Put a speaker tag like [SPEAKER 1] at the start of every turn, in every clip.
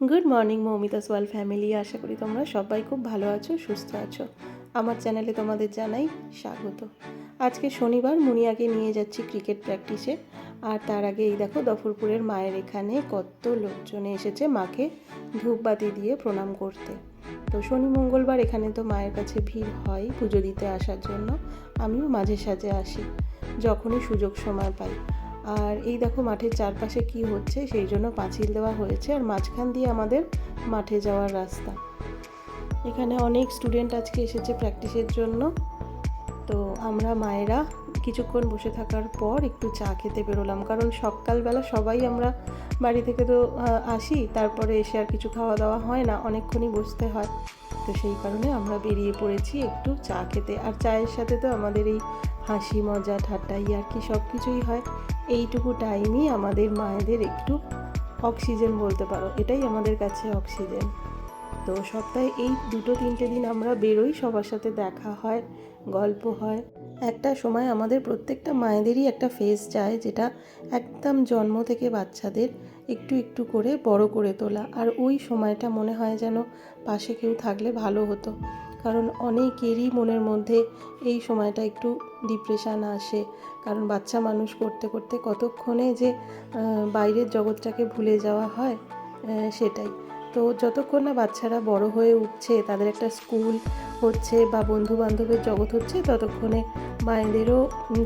[SPEAKER 1] Good morning Moumita সোয়াল family আশা করি তোমরা সবাই খুব ভালো আছো, সুস্থ আছো। আমার চ্যানেলে তোমাদের জানাই স্বাগত। আজকে শনিবার মুনিয়াকে নিয়ে যাচ্ছি ক্রিকেট প্র্যাকটিসে। আর তার আগে এই দেখো, দফরপুরের মায়ের এখানে কত লোকজন এসেছে মাকে ধূপবাতি দিয়ে প্রণাম করতে। তো শনি মঙ্গলবার এখানে তো মায়ের কাছে ভিড় হয় পুজো দিতে আসার জন্য। আমিও মাঝে সাঝে আসি, যখনই সুযোগ সময় পাই। আর এই দেখো মাঠের চারপাশে কি হচ্ছে, সেই জন্য পাঁচিল দেওয়া হয়েছে আর মাঝখান দিয়ে আমাদের মাঠে যাওয়ার রাস্তা। এখানে অনেক স্টুডেন্ট আজকে এসেছে প্র্যাকটিসের জন্য। তো আমরা মায়েরা কিছুক্ষণ বসে থাকার পর একটু চা খেতে বেরোলাম। কারণ সকালবেলা সবাই আমরা বাড়ি থেকে তো আসি, তারপরে এসে আর কিছু খাওয়া দাওয়া হয় না, অনেকক্ষণই বসতে হয়। তো সেই কারণে আমরা বেরিয়ে পড়েছি একটু চা খেতে। আর চায়ের সাথে তো আমাদের এই হাসি, মজা, ঠাট্টা আর কি সব কিছুই হয়। এইটুকু টাইমই আমাদের মায়েদের একটু অক্সিজেন বলতে পারো। এটাই আমাদের কাছে অক্সিজেন তো সপ্তাহে এই দুটো তিনটে দিন আমরা বেরোই, সবার সাথে দেখা হয়, গল্প হয়। একটা সময় আমাদের প্রত্যেকটা মায়েদেরই একটা ফেস চায়, যেটা একদম জন্ম থেকে বাচ্চাদের একটু একটু করে বড় করে তোলা। আর ওই সময়টা মনে হয় যেন পাশে কেউ থাকলে ভালো হতো। কারণ অনেকেরই মনের মধ্যে এই সময়টা একটু ডিপ্রেশান আসে। কারণ বাচ্চা মানুষ করতে করতে কতক্ষণে যে বাইরের জগৎটাকে ভুলে যাওয়া হয় সেটাই। তো যতক্ষণ না বাচ্চারা বড় হয়ে উঠছে, তাদের একটা স্কুল হচ্ছে বা বন্ধু বান্ধবের জগৎ হচ্ছে, ততক্ষণে মায়েদেরও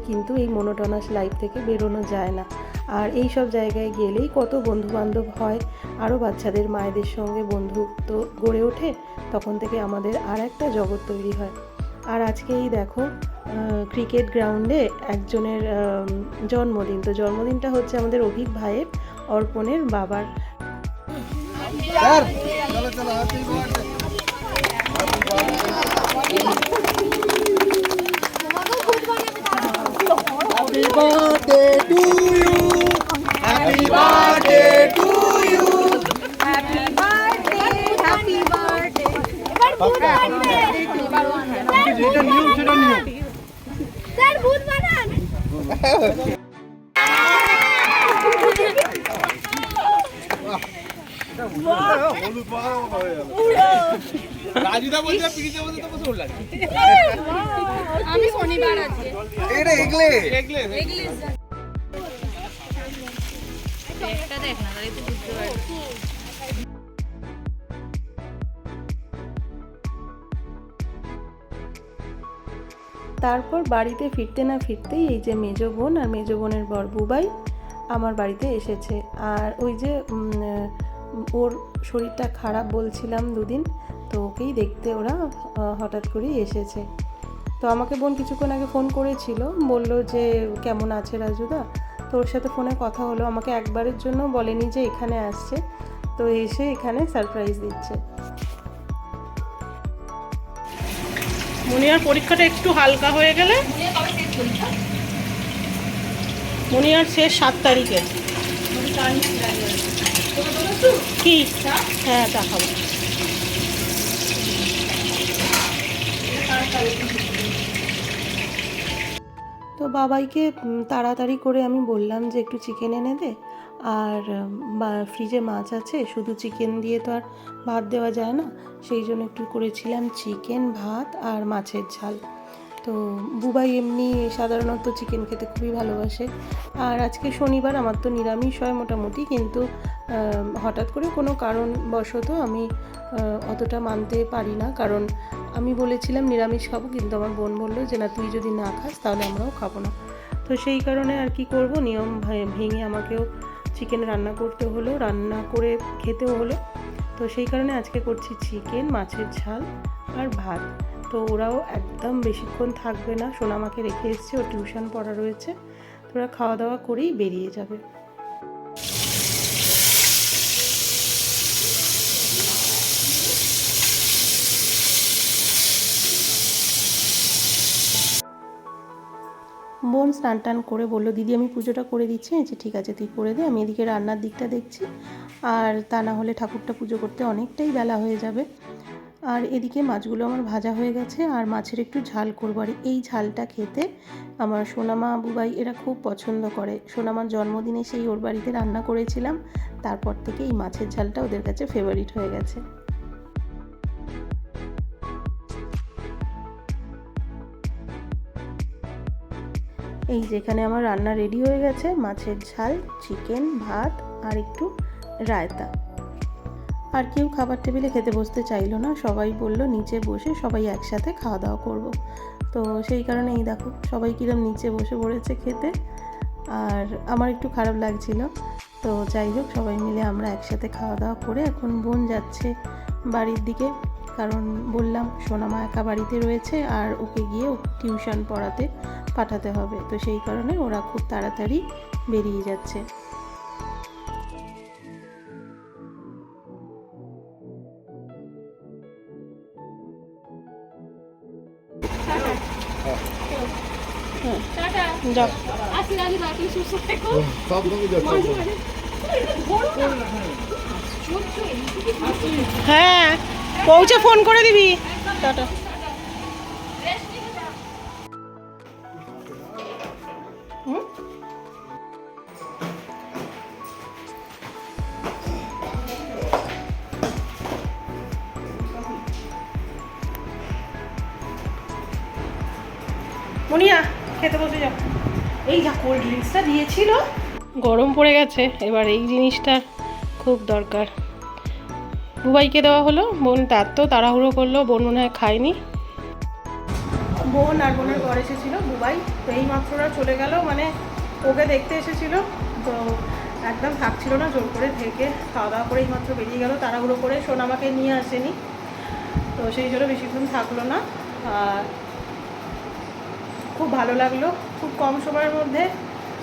[SPEAKER 1] কিন্তু এই মনোটনাস লাইফ থেকে বেরোনো যায় না। আর এই সব জায়গায় গেলেই কত বন্ধুবান্ধব হয়। আরও বাচ্চাদের, মায়েদের সঙ্গে বন্ধুত্ব গড়ে ওঠে, তখন থেকে আমাদের আর একটা জগৎ তৈরি হয়। আর আজকেই দেখো ক্রিকেট গ্রাউন্ডে একজনের জন্মদিন। তো জন্মদিনটা হচ্ছে আমাদের অভিক ভাইয়ের অর্পণের বাবার।
[SPEAKER 2] Happy birthday to you.
[SPEAKER 3] আমি শনিবার আজকে
[SPEAKER 2] এটা এগলে এগলে
[SPEAKER 3] এটা দেখ না তুই বুঝতে পারবি
[SPEAKER 1] তারপর বাড়িতে ফিরতে না ফিরতেই এই যে মেজো বোন আর মেজো বোনের বর বুবাই আমার বাড়িতে এসেছে। আর ওই যে ওর শরীরটা খারাপ বলছিলাম দুদিন, তো ওকেই দেখতে ওরা হঠাৎ করেই এসেছে। তো আমাকে বোন কিছুক্ষণ আগে ফোন করেছিল, বলল যে, কেমন আছে রাজুদা? তো ওর সাথে ফোনে কথা হলো, আমাকে একবারের জন্য বলেনি যে এখানে আসছে। তো এসে এখানে সারপ্রাইজ দিচ্ছে।
[SPEAKER 4] মনিয়ার পরীক্ষাটা একটু হালকা হয়ে গেলে মনিয়ার শেষ সাত তারিখে। কি? হ্যাঁ চা
[SPEAKER 1] তো বাবাইকে তাড়াতাড়ি করে আমি বললাম যে একটু চিকেন এনে দে। আর ফ্রিজে মাছ আছে, শুধু চিকেন দিয়ে তো আর ভাত দেওয়া যায় না। সেই জন্য একটু করেছিলাম চিকেন ভাত আর মাছের ঝাল। তো বুবাই এমনি সাধারণত চিকেন খেতে খুবই ভালোবাসে। আর আজকে শনিবার, আমার তো নিরামিষ হয় মোটামুটি, কিন্তু হঠাৎ করে কোনো কারণবশত আমি অতটা মানতে পারি না। কারণ আমি বলেছিলাম নিরামিষ খাব, কিন্তু আমার বোন বলল যে, না, তুই যদি না খাস, তাহলে আমরাও খাব না। তো সেই কারণে আর কি করব, নিয়ম ভেঙে আমাকেও চিকেন রান্না করতে হলো, রান্না করে খেতেও হলো। তো সেই কারণে আজকে করছি চিকেন মাছের ঝাল আর ভাত। তো ওরাও একদম বেশিক্ষণ থাকবে না। সোনামাকে রেখে এসছে ও টিউশন পড়া রয়েছে। তো ওরা খাওয়া দাওয়া করেই বেরিয়ে যাবে। বোন স্নান টান করে বলল দিদি আমি পুজোটা করে দিচ্ছি। বলছি, ঠিক আছে তুই করে দে আমি এদিকে রান্নার দিকটা দেখছি। আর তা না হলে ঠাকুরটা পুজো করতে অনেকটাই বেলা হয়ে যাবে।
[SPEAKER 2] আর এদিকে মাছগুলো আমার ভাজা হয়ে গেছে আর মাছের একটু ঝাল করব। আর এই ঝালটা খেতে আমার সোনামা বুবাই এরা খুব পছন্দ করে। সোনামার জন্মদিনে সেই ওর বাড়িতে রান্না করেছিলাম তারপর থেকে এই মাছের ঝালটা ওদের কাছে ফেভারিট হয়ে গেছে। এই যেখানে আমার রান্না রেডি হয়ে গেছে, মাছের ঝাল চিকেন ভাত আর একটু রায়তা। আর কেউ খাবার টেবিলে খেতে বসতে চাইলো না, সবাই বলল নিচে বসে সবাই একসাথে খাওয়া দাওয়া করব। তো সেই কারণে এই দেখো, সবাই কিরম নিচে বসে পড়েছে খেতে। আর আমার একটু খারাপ লাগছিল। তো যাই হোক, সবাই মিলে আমরা একসাথে খাওয়া দাওয়া করে এখন বোন যাচ্ছে বাড়ির দিকে। কারণ বললাম, সোনামা একা বাড়িতে রয়েছে আর ওকে গিয়ে টিউশন পড়াতে পাঠাতে হবে। তো সেই কারণে ওরা খুব তাড়াতাড়ি বেরিয়ে যাচ্ছে।
[SPEAKER 1] হ্যাঁ পৌঁছে ফোন করে দিবি। টাটা। মনিয়া, খেতে বসে যাও। এই যা কোল্ড ড্রিঙ্কসটা দিয়েছিল। গরম পড়ে গেছে, এবার এই জিনিসটা খুব দরকার। বুবাইকে দেওয়া হলো, বোন তার তো তাড়াহুড়ো করল, বোন মনে হয় খায়নি। বোন আর বোনের ঘর এসেছিল বুবাই, তো এই মাত্র ওরা চলে গেল মানে ওকে দেখতে এসেছিল। তো একদম থাকছিল না, জোর করে থেকে খাওয়া দাওয়া করে এই মাত্র বেরিয়ে গেল, তাড়াহুড়ো করে সোনামাকে নিয়ে আসেনি। তো সেই জন্য বেশিক্ষণ থাকল না। আর খুব ভালো লাগল, খুব কম সময়ের মধ্যে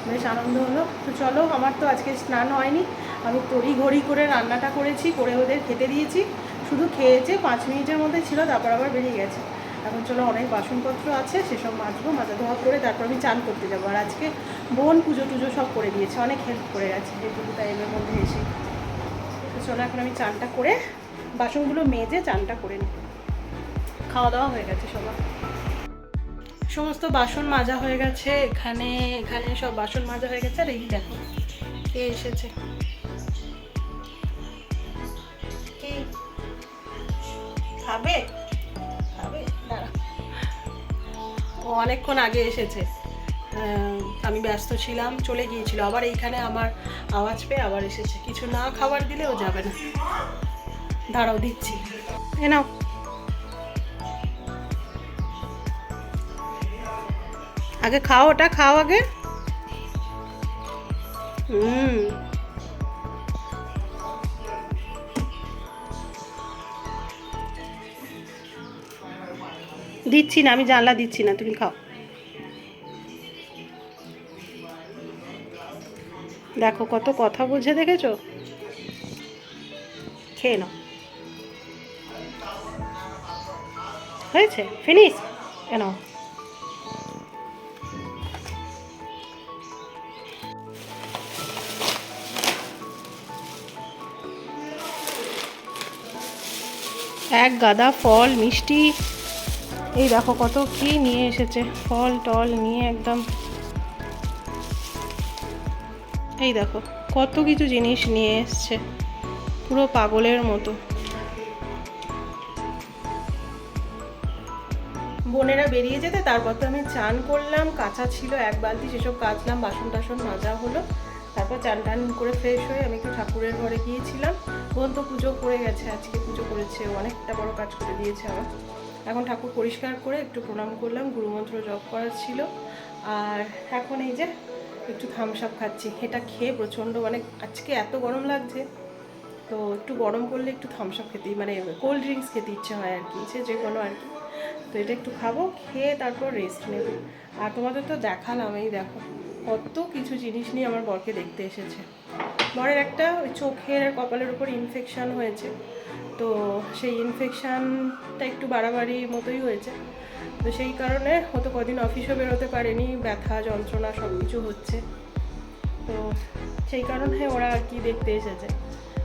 [SPEAKER 1] বেশ আনন্দ হলো। তো চলো, আমার তো আজকে স্নান হয়নি, আমি তড়ি ঘড়ি করে রান্নাটা করেছি, করে ওদের খেতে দিয়েছি। শুধু খেয়েছে, পাঁচ মিনিটের মধ্যে ছিল, তারপর আবার বেরিয়ে গেছে। এখন চলো, অনেক বাসনপত্র আছে, সেসব মাজবো, মাজা ধোয়া করে তারপর আমি চান করতে যাব। আর আজকে বোন পুজো টুজো সব করে দিয়েছে, অনেক হেল্প করে গেছে, যেটুকু টাইমের মধ্যে এসে। তো চলো, এখন আমি চানটা করে বাসনগুলো মেজে চানটা করে নিই। খাওয়া দাওয়া হয়ে গেছে সবার। সমস্ত বাসন মাজা হয়ে গেছে, এখানে এখানে সব বাসন মাজা হয়ে গেছে, আর এই দেখো, কে এসেছে? খাবে? ও অনেকক্ষণ আগে এসেছে। আমি ব্যস্ত ছিলাম, চলে গিয়েছিল। আবার এইখানে আমার আওয়াজ পেয়ে আবার এসেছে। কিছু না খাবার দিলেও যাবে না। দাঁড়াও, দিচ্ছি। এ নাও। আগে খাও ওটা, খাও আগে। হুম। দিচ্ছি না, আমি জানলা দিচ্ছি না, তুমি খাও। দেখো কত কথা বুঝে দেখেছ? খেয়ে নাও। হয়েছে? ফিনিশ? কেন এক গাদা ফল, মিষ্টি। এই দেখো কত কি নিয়ে এসেছে। ফল, টল নিয়ে একদম। এই দেখো, কত কিছু জিনিস নিয়ে এসছে। পুরো পাগলের মতো। বোনেরা বেরিয়ে যেতে, তারপর তো আমি চান করলাম। কাঁচা ছিল, এক বালতি সেসব কাচলাম বাসন টাসন মাজা হলো। তারপর চান টান করে ফ্রেশ হয়ে আমি একটু ঠাকুরের ঘরে গিয়েছিলাম। বোন তো পুজো করে গেছে, আজকে পুজো করেছে, অনেকটা বড় কাজ করে দিয়েছে আমার এখন ঠাকুর পরিষ্কার করে একটু প্রণাম করলাম, গুরুমন্ত্র জপ করার ছিল। আর এখন এই যে একটু থামস আপ খাচ্ছি, এটা খেয়ে প্রচণ্ড মানে আজকে এত গরম লাগছে, তো একটু গরম করলে একটু থামস আপ খেতেই মানে কোল্ড ড্রিঙ্কস খেতে ইচ্ছে হয় আর কি সে যে কোনো আর কি। তো এটা একটু খাব, খেয়ে তারপর রেস্ট নেব। আর তোমাদের তো দেখালাম, এই দেখো, কত কিছু জিনিস নিয়ে আমার বরকে দেখতে এসেছে। বরের একটা ওই চোখের কপালের উপর ইনফেকশান হয়েছে। তো সেই ইনফেকশানটা একটু বাড়াবাড়ি মতোই হয়েছে। তো সেই কারণে হয়তো কদিন অফিসও বেরোতে পারেনি, ব্যথা, যন্ত্রণা সব কিছু হচ্ছে। তো সেই কারণে ওরা আর কি দেখতে এসেছে।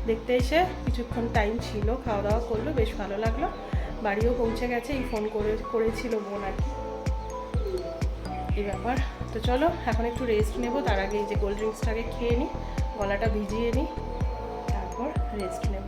[SPEAKER 1] দেখতে এসে কিছুক্ষণ টাইম ছিল খাওয়া দাওয়া করল, বেশ ভালো লাগল। বাড়িও পৌঁছে গেছে, এই ফোন করে, করেছিল বোন আর কি। এই ব্যাপার। তো চলো, এখন একটু রেস্ট নেব, তার আগে এই যে কোল্ড ড্রিঙ্কসটাকে খেয়ে নিই গলাটা ভিজিয়ে নিই তারপর রেস্ট নেব।